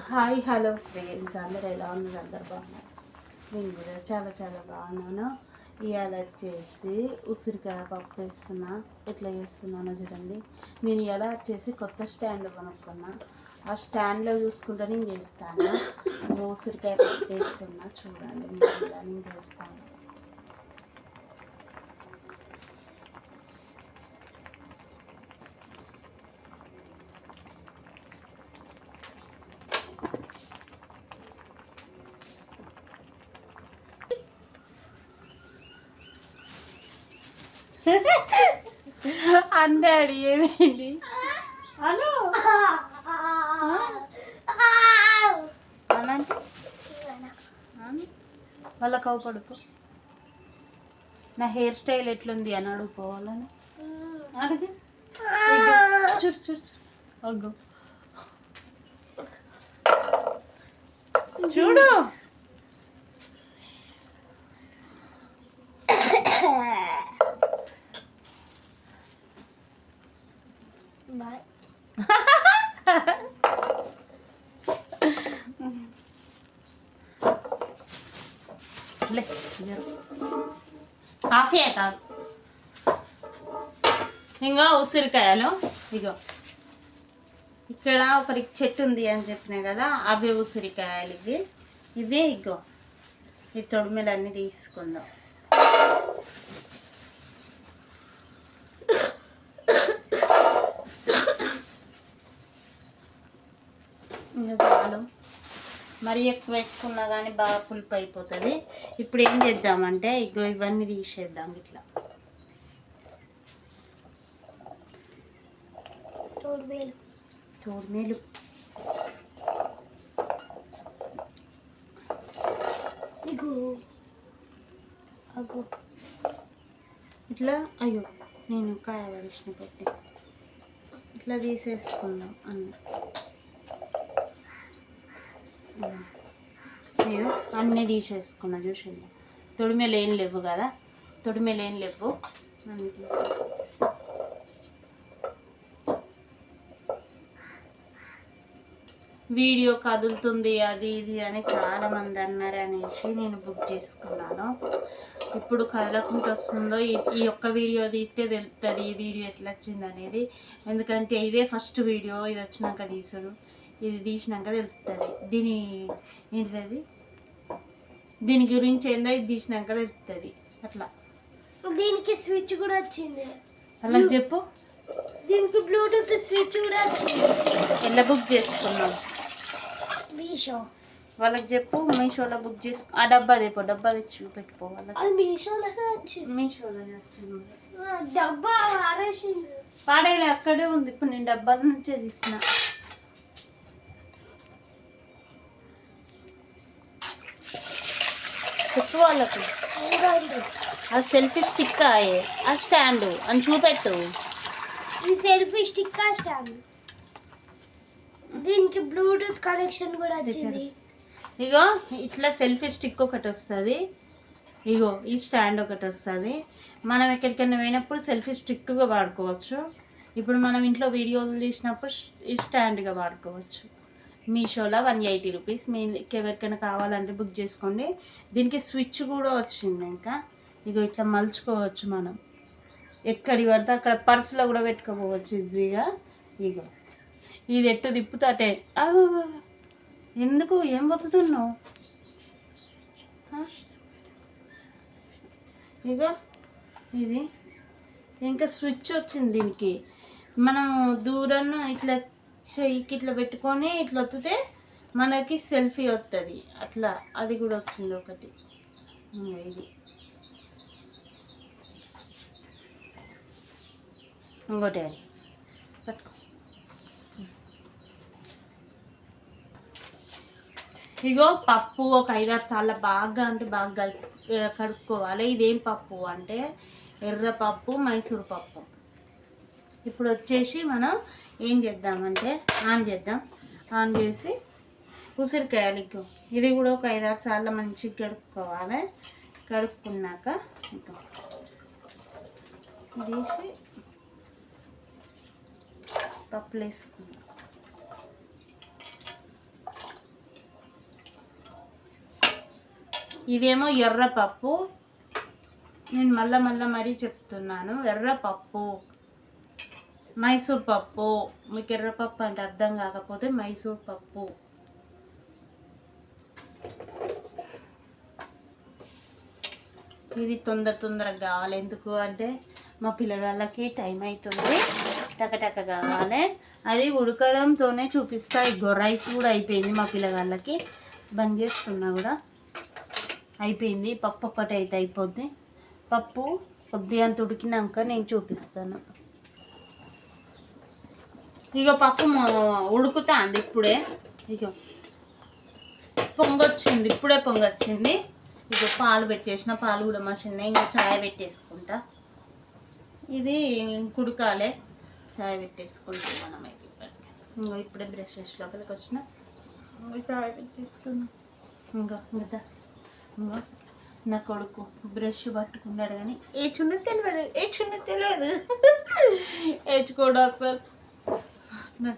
Hi hello friends. అందరు ఎలా ఉన్నారు? అందరు బాగున్నారు? నేను కూడా చాలా చాలా బాగున్నాను. ఇవాళ వచ్చేసి ఉసిరికాయ పప్పు వేస్తున్నా. ఎట్లా చేస్తున్నానో చూడండి. నేను ఎలా వచ్చేసి కొత్త స్టాండ్ కొనుక్కున్నా. ఆ స్టాండ్లో చూసుకుంటే నేను చేస్తాను. ఉసిరికాయ పప్పు వేస్తున్నా. చూడండి ఇలా నేను చేస్తాను. అన్నాడు ఏమైంది? అను. అనంటే అను. వాళ్ళ కవపడుకో నా హెయిర్ స్టైల్ ఎట్లుంది అని అడుగుకోవాలని అడిగి. చూడు చూడు చూడు. చూడు. కాఫీ కాదు ఇంకా ఉసిరికాయలు. ఇగో. ఇక్కడ ఒకరి చెట్టు ఉంది అని చెప్పిన కదా అవి ఉసిరికాయలు ఇవి. ఇవే ఇగో. ఈ తొడిమెలన్నీ తీసుకుందాం ఇంకా చాలు మరీ ఎక్కువ వేసుకున్నా కానీ బాగా పులుపు అయిపోతుంది. ఇప్పుడు ఏం చేద్దామంటే ఇగో ఇవన్నీ తీసేద్దాం ఇట్లా. తోడుమేలు. నీకు అగు. ఇట్లా అయ్యో నేను కాయ పడిచిన పెట్టి. ఇట్లా తీసేసుకుందాం అన్నీ. నేను అన్నీ తీసేసుకున్నా చూసింది తొడిమేలు ఏం లేవు కదా? తొడిమేలు ఏం లేవు? వీడియో కదులుతుంది అది ఇది అని చాలా మంది అన్నారు అనేసి నేను బుక్ చేసుకున్నాను. ఇప్పుడు కదలకుండా వస్తుందో ఈ- యొక్క ఒక్క వీడియో తీస్తే తెలుస్తుంది ఈ వీడియో ఎట్లా వచ్చింది అనేది ఎందుకంటే ఇదే ఫస్ట్ వీడియో ఇది వచ్చినాక తీసుడు. ఇది తీసినాక తెలుస్తుంది దీని ఏంటిది దీని గురించి ఏందో ఇది తీసినాక తెలుస్తుంది అట్లా. దీనికి స్విచ్ కూడా వచ్చింది. అలా చెప్పు. దీనికి బ్లూటూత్ స్విచ్ కూడా వచ్చింది. ఎలా బుక్ చేసుకున్నాం మీషో. వాళ్ళకి చెప్పు మీషోలో బుక్ చేసుకో ఆ డబ్బా తెపో డబ్బా తెచ్చి పెట్టుకో వాళ్ళకి. అది మీషోలోనే వచ్చింది. మీషోలో వచ్చింది. ఆ, డబ్బా ఆరేసింది. పాడేలా అక్కడే ఉంది. ఇప్పుడు నేను డబ్బాల నుంచే తీసిన చెప్పు వాళ్ళకు? ఆ సెల్ఫీ స్టిక్ ఆ స్టాండ్. అని చూపెట్టు. ఈ సెల్ఫీ స్టిక్ స్టాండ్. దీనికి బ్లూటూత్ కనెక్షన్ కూడా వచ్చింది. ఇగో ఇట్లా సెల్ఫీ స్టిక్ ఒకటి వస్తుంది. ఇగో ఈ స్టాండ్ ఒకటి వస్తుంది. మనం ఎక్కడికైనా పోయినప్పుడు సెల్ఫీ స్టిక్గా వాడుకోవచ్చు. ఇప్పుడు మనం ఇంట్లో వీడియోలు తీసినప్పుడు ఈ స్టాండ్గా వాడుకోవచ్చు. మీషోలో వన్ ఎయిటీ రూపీస్. మీకు ఎవరికైనా కావాలంటే బుక్ చేసుకోండి. దీనికి స్విచ్ కూడా వచ్చింది ఇంకా. ఇగో ఇట్లా మలుచుకోవచ్చు మనం. ఎక్కడికి పడితే అక్కడ పర్సులో కూడా పెట్టుకోపోవచ్చు ఈజీగా. ఇగో. ఇది ఎట్టు తిప్పుతాటే. ఎందుకు? ఏం బతుతున్నావు ఇగో. ఇది. ఇంకా స్విచ్ వచ్చింది దీనికి. మనం దూరం ఇట్లా చెయ్యికి ఇట్లా పెట్టుకొని ఇట్లా వత్తితే మనకి సెల్ఫీ వస్తుంది అట్లా అది కూడా వచ్చింది ఒకటి. ఇది. ఇంకోటి అది. పట్టుకో. ఇగో పప్పు ఒక ఐదారు సార్లు బాగా అంటే బాగా కలిపి కడుక్కోవాలి. ఇదేం పప్పు అంటే ఎర్ర పప్పు మైసూర్ పప్పు. ఇప్పుడు వచ్చేసి మనం ఏం చేద్దామంటే ఆన్ చేద్దాం. ఆన్ చేసి ఉసిరికాయలు ఇగ్గం ఇది కూడా ఒక ఐదారు సార్లు మంచిగా కడుక్కోవాలి. కడుక్కున్నాక ఇంకా తీసి పప్పులు వేసుకున్నాం ఇదేమో ఎర్రపప్పు. నేను మళ్ళా మళ్ళా మరీ చెప్తున్నాను ఎర్రపప్పు. మైసూర్ పప్పు. మీకు ఎర్రపప్పు అంటే అర్థం కాకపోతే మైసూర్ పప్పు. ఇది తొందర తొందరగా కావాలి. ఎందుకు అంటే మా పిల్లగాళ్ళకి టైం అవుతుంది. టకటక కావాలి. అది ఉడకడంతోనే చూపిస్తా. ఇగో రైస్ కూడా అయిపోయింది మా పిల్లగాళ్ళకి. బంద్ చేస్తున్నా కూడా. అయిపోయింది. పప్పు ఒక్కటి అయితే అయిపోద్ది. పప్పు కొద్దిగా అంత ఉడికినాక నేను చూపిస్తాను. ఇక పప్పు ఉడుకుతా అంది ఇప్పుడే. ఇక పొంగొచ్చింది ఇప్పుడే పొంగొచ్చింది. ఇక పాలు పెట్టేసిన పాలు కూడా మసిన్నాయి ఇంకా చాయ్ పెట్టేసుకుంటా. ఇది కుడకాలే చాయ్ పెట్టేసుకుంటాం మనం అయితే ఇప్పటికి. ఇంకా ఇప్పుడే బ్రష్ చేసి లోపలికి వచ్చిన. చాయ్ పెట్టేసుకున్నాం. ఇంకా ఇంకా ఇంకా నా కొడుకు బ్రష్ పట్టుకున్నాడు కానీ ఏ చున్న తెలియదు ఏ చున్న తెలియదు ఏచుకోడు అసలు నా-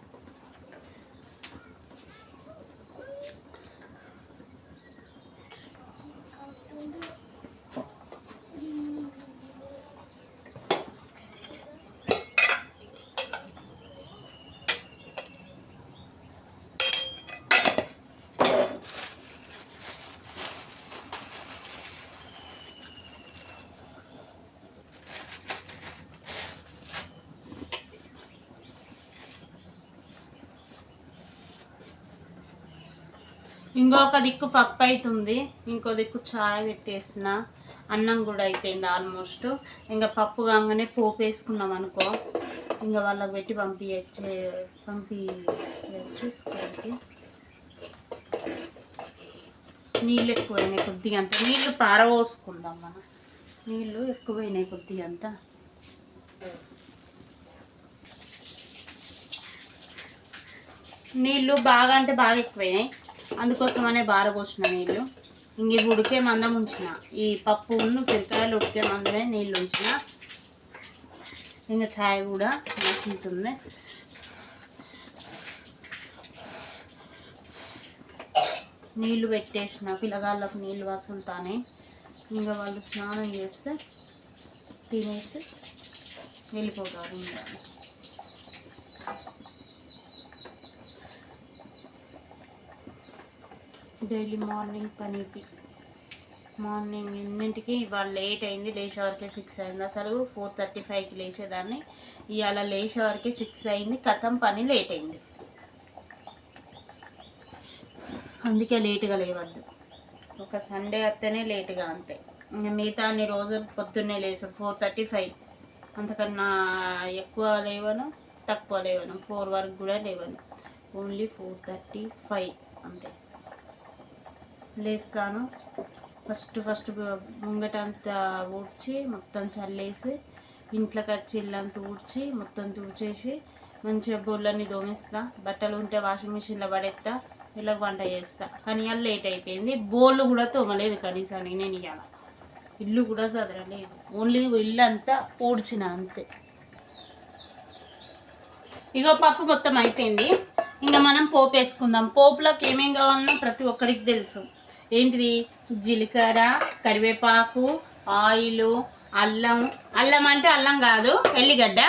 ఇంకొక దిక్కు పప్పు అవుతుంది ఇంకో దిక్కు చాయ్ పెట్టేసిన. అన్నం కూడా అయిపోయింది ఆల్మోస్ట్ ఇంకా పప్పు కాగానే పోపు వేసుకున్నాం అనుకో. ఇంకా వాళ్ళకి పెట్టి పంపించే పంపి చూసుకోవాలి నీళ్ళు ఎక్కువైనాయి కొద్దిగా అంత నీళ్ళు పారబోసుకుందాం మనం. నీళ్ళు ఎక్కువైనాయి కొద్దిగా అంతా నీళ్ళు బాగా అంటే బాగా ఎక్కువైనాయి. అందుకోసమనే బార పోసిన నీళ్ళు ఇంక ఉడికే మందం ఉంచిన. ఈ పప్పు ఉన్న సిరికాయలు ఉడికే మందమే నీళ్ళు ఉంచిన. ఇంకా ఛాయ్ కూడా మసింటుంది. నీళ్ళు పెట్టేసిన పిల్లగాళ్ళకు నీళ్ళు వసులుతానే ఇంకా వాళ్ళు స్నానం చేస్తే తినేసి వెళ్ళిపోతారు ఇంకా డైలీ మార్నింగ్ పనికి మార్నింగ్ ఎన్నింటికి ఇవాళ లేట్ అయింది లేచే వరకే సిక్స్ అయింది. అసలు ఫోర్ థర్టీ ఫైవ్కి లేచేదాన్ని. ఇవాళ లేచే వరకే సిక్స్ అయింది కథం పని లేట్ అయింది. అందుకే లేటుగా లేవద్దు. ఒక సండే వస్తేనే లేటుగా అంతే. మిగతా అన్ని రోజులు పొద్దున్నే లేచాం ఫోర్ థర్టీ ఫైవ్. అంతకన్నా ఎక్కువ లేవను తక్కువ లేవను ఫోర్ వరకు కూడా లేవను. ఓన్లీ ఫోర్ థర్టీ ఫైవ్ అంతే. లేస్తాను. ఫస్ట్ ఫస్ట్ ముంగట అంతా ఊడ్చి మొత్తం చల్లేసి ఇంట్లోకి వచ్చి ఇల్లంతా ఊడ్చి మొత్తం తుడిచేసి మంచిగా బొల్లని దోమేస్తా బట్టలు ఉంటే వాషింగ్ మిషన్లో పడేస్తా ఇలా వంట చేస్తా. కానీ ఇవాళ లేట్ అయిపోయింది. బోళ్ళు కూడా తోమలేదు కనీసానికి నేను ఇవాళ ఇల్లు కూడా చదరలేదు. ఓన్లీ ఇల్లు అంతా ఊడ్చిన అంతే. ఇగో పప్పు మొత్తం అయిపోయింది. ఇంకా మనం పోపు వేసుకుందాం. పోపులోకి ఏమేం కావాలన్నా ప్రతి ఒక్కరికి తెలుసు. ఏంటిది? జీలకర్ర కరివేపాకు ఆయిల్ అల్లం. అల్లం అంటే అల్లం కాదు ఎల్లిగడ్డ.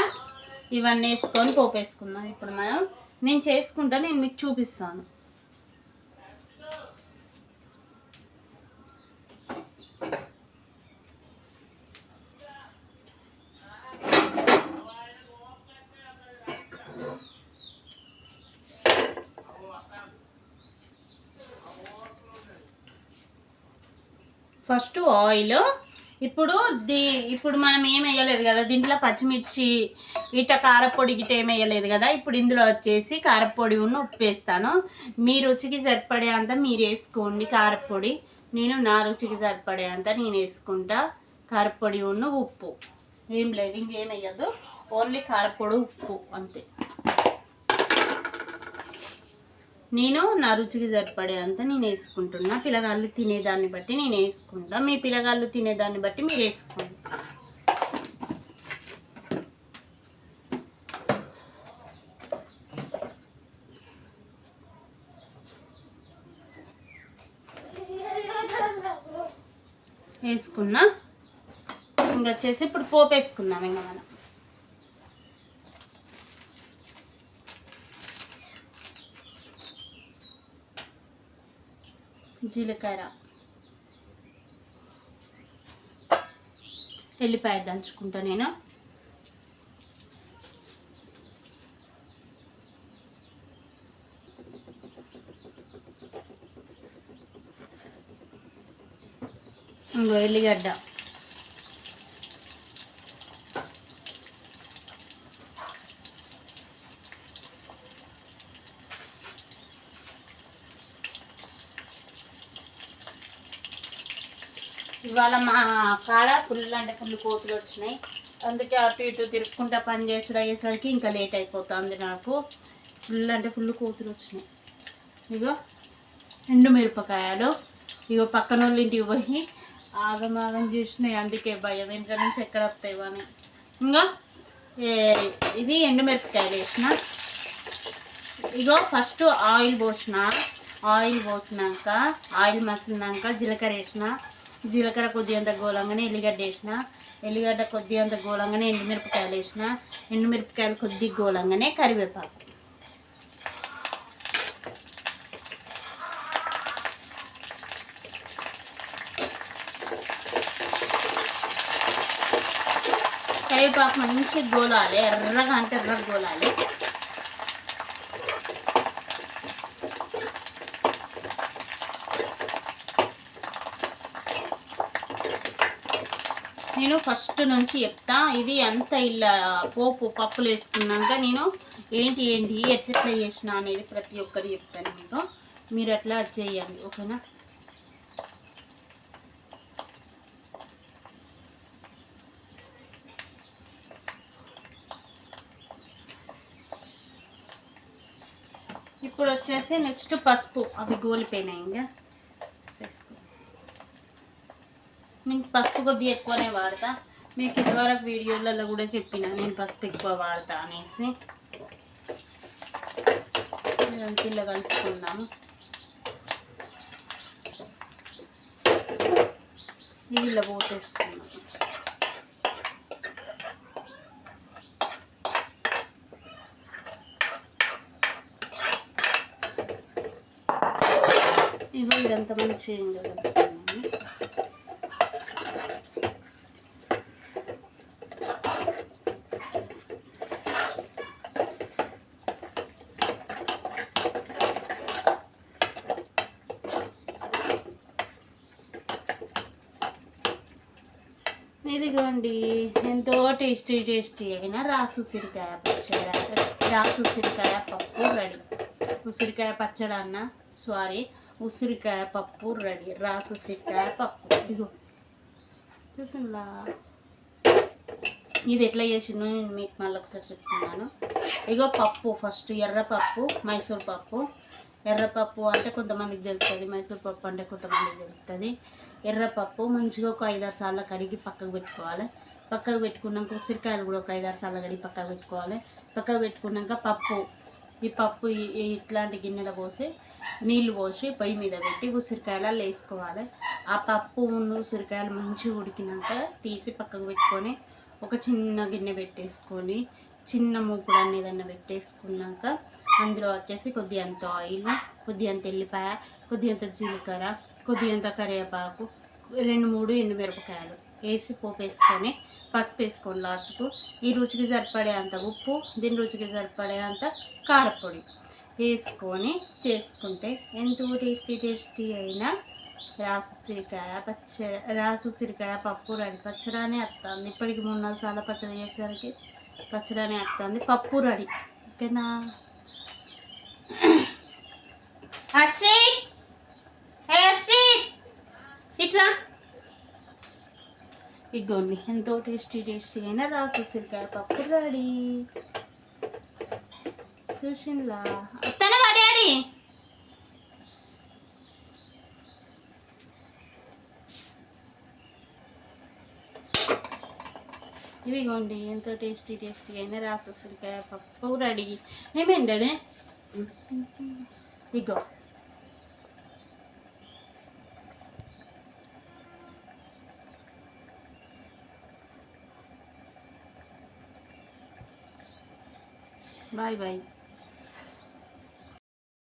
ఇవన్నీ వేసుకొని పోపేసుకుందాం ఇప్పుడు మనం నేను చేసుకుంటా నేను మీకు చూపిస్తాను. First oil. ఇప్పుడు దీ ఇప్పుడు మనం ఏం వేయలేదు కదా దీంట్లో పచ్చిమిర్చి ఇట కారపొడి గిట ఏం వేయలేదు కదా ఇప్పుడు ఇందులో వచ్చేసి కారపొడి ఉన్న ఉప్పు వేస్తాను. మీ రుచికి సరిపడే అంత మీరు వేసుకోండి కారపొడి. నేను నా రుచికి సరిపడే అంత నేను వేసుకుంటా కారపొడి ఉన్న ఉప్పు. ఏం లేదు ఇంకేం వేయద్దు. ఓన్లీ కారపొడి ఉప్పు అంతే. నేను నా రుచికి సరిపడే అంత నేను వేసుకుంటున్నా. పిల్లగాళ్ళు తినేదాన్ని బట్టి నేను వేసుకుంటా. మీ పిల్లగాళ్ళు తినేదాన్ని బట్టి మీరు వేసుకోండి. వేసుకున్నా. ఇంకా వచ్చేసి ఇప్పుడు పోపు వేసుకుందాం ఇంకా మనం. జీలకర్ర. ఎల్లిపాయ దంచుకుంటా నేను. ఇంకో ఎల్లిగడ్డ. ఇవాళ మా కాడ ఫుల్ అంటే ఫుల్ కోతులు వచ్చినాయి. అందుకే అటు ఇటు తిరుక్కుంటా పని చేసుడు అయ్యేసరికి ఇంకా లేట్ అయిపోతుంది నాకు. ఫుల్ అంటే ఫుల్ కోతులు వచ్చినాయి. ఇగో ఎండు మిరపకాయలు. ఇగో పక్కన వాళ్ళ ఇంటికి పోయి ఆగమాగం చేసినాయి. అందుకే భయం. ఇంట్లో నుంచి ఎక్కడ వస్తాయి అని ఇంకా ఏ- ఇది ఎండుమిరపకాయలు వేసిన. ఇగో ఫస్ట్ ఆయిల్ పోసిన. ఆయిల్ పోసినాక ఆయిల్ మసిలినాక జీలకర్ర వేసిన. జీలకర్ర కొద్దిగంత గోలంగానే ఎల్లిగడ్డ వేసిన. ఎల్లిగడ్డ కొద్దిగంత గోలంగానే ఎండుమిరపకాయలు వేసిన. ఎండుమిరపకాయలు కొద్ది గోలంగానే కరివేపాకు. కరివేపాకు మంచి గోలాలి ఎర్రగా అంటే ఎర్రగా గోలాలి. నేను ఫస్ట్ నుంచి చెప్తా ఇది అంత ఇలా పోపు పప్పులు వేసుకున్నాక నేను ఏంటి ఏంటి ఎట్లా చేసిన అనేది ప్రతి ఒక్కరు చెప్తాను మీకు. మీరు అట్లా చేయండి ఓకేనా? ఇప్పుడు వచ్చేసి నెక్స్ట్ పసుపు అవి గోలిపోయినాయి ఇంకా. నేను పసుపు కొద్దిగా ఎక్కువనే వాడతా. మీకు ఇదివరకు వీడియోలలో కూడా చెప్పిన నేను పసుపు ఎక్కువ వాడతా అనేసి. ఇలా కలుపుకుందాము ఇవి ఇలా పోసేసుకున్నాము ఇగో ఇదంతా మంచిగా ఉండదు ఇదిగోండి ఎంతో టేస్టీ టేస్టీ అయిన రాసు ఉసిరికాయ పచ్చడి రాసు ఉసిరికాయ పప్పు రెడీ. ఉసిరికాయ పచ్చడి అన్న సారీ ఉసిరికాయ పప్పు రెడీ. రాసు ఉసిరికాయ పప్పు. ఇదిగో. చూసిందా ఇది ఎట్లా చేసిందో నేను మీకు మళ్ళీ ఒకసారి చెప్తున్నాను. ఇగో పప్పు ఫస్ట్ ఎర్రపప్పు మైసూర్ పప్పు. ఎర్రపప్పు అంటే కొంతమందికి తెలుస్తుంది మైసూర్ పప్పు అంటే కొంతమందికి తెలుస్తుంది. ఎర్రపప్పు మంచిగా ఒక ఐదారు సార్లు కడిగి పక్కకు పెట్టుకోవాలి. పక్కకు పెట్టుకున్నాక ఉసిరికాయలు కూడా ఒక ఐదారు సార్లు కడిగి పక్కకు పెట్టుకోవాలి. పక్కకు పెట్టుకున్నాక పప్పు ఈ పప్పు ఇట్లాంటి గిన్నెలో పోసి నీళ్ళు పోసి పొయ్యి మీద పెట్టి ఉసిరికాయలు వేసుకోవాలి. ఆ పప్పు ఉసిరికాయలు మంచిగా ఉడికినాక తీసి పక్కకు పెట్టుకొని ఒక చిన్న గిన్నె పెట్టేసుకొని చిన్న మూకుడు అన్ని పెట్టేసుకున్నాక అందులో వచ్చేసి కొద్ది అంత ఆయిల్ కొద్ది అంత ఎల్లిపాయ కొద్దిగంత జీలకర్ర కొద్దిగంత కరివేపాకు రెండు మూడు ఎండుమిరపకాయలు వేసి పోపు వేసుకొని పసుపు వేసుకోండి లాస్ట్కు. ఈ రుచికి సరిపడే అంత ఉప్పు దీని రుచికి సరిపడే అంత కారపొడి వేసుకొని చేసుకుంటే ఎంతో టేస్టీ టేస్టీ అయిన రాసుసిరికాయ పచ్చడి రాసు పప్పు రెడీ పచ్చడి అనే వస్తుంది ఇప్పటికి మూడు నాలుగు సార్లు పచ్చడి చేసేసరికి పచ్చడి అనే వస్తుంది పప్పు రెడీ ఓకేనా? అశ్రీ అశ్రీ ఇట్లా. ఇగోండి ఎంతో టేస్టీ టేస్టీ అయిన రాసు ఉసిరికాయ పప్పు రెడీ. చూసిందా తన డాడీ. ఇదిగోండి ఎంతో టేస్టీ టేస్టీ అయిన రాసొసరికాయ పప్పు రెడీ. ఏమేంటే ఇగో. Bye bye.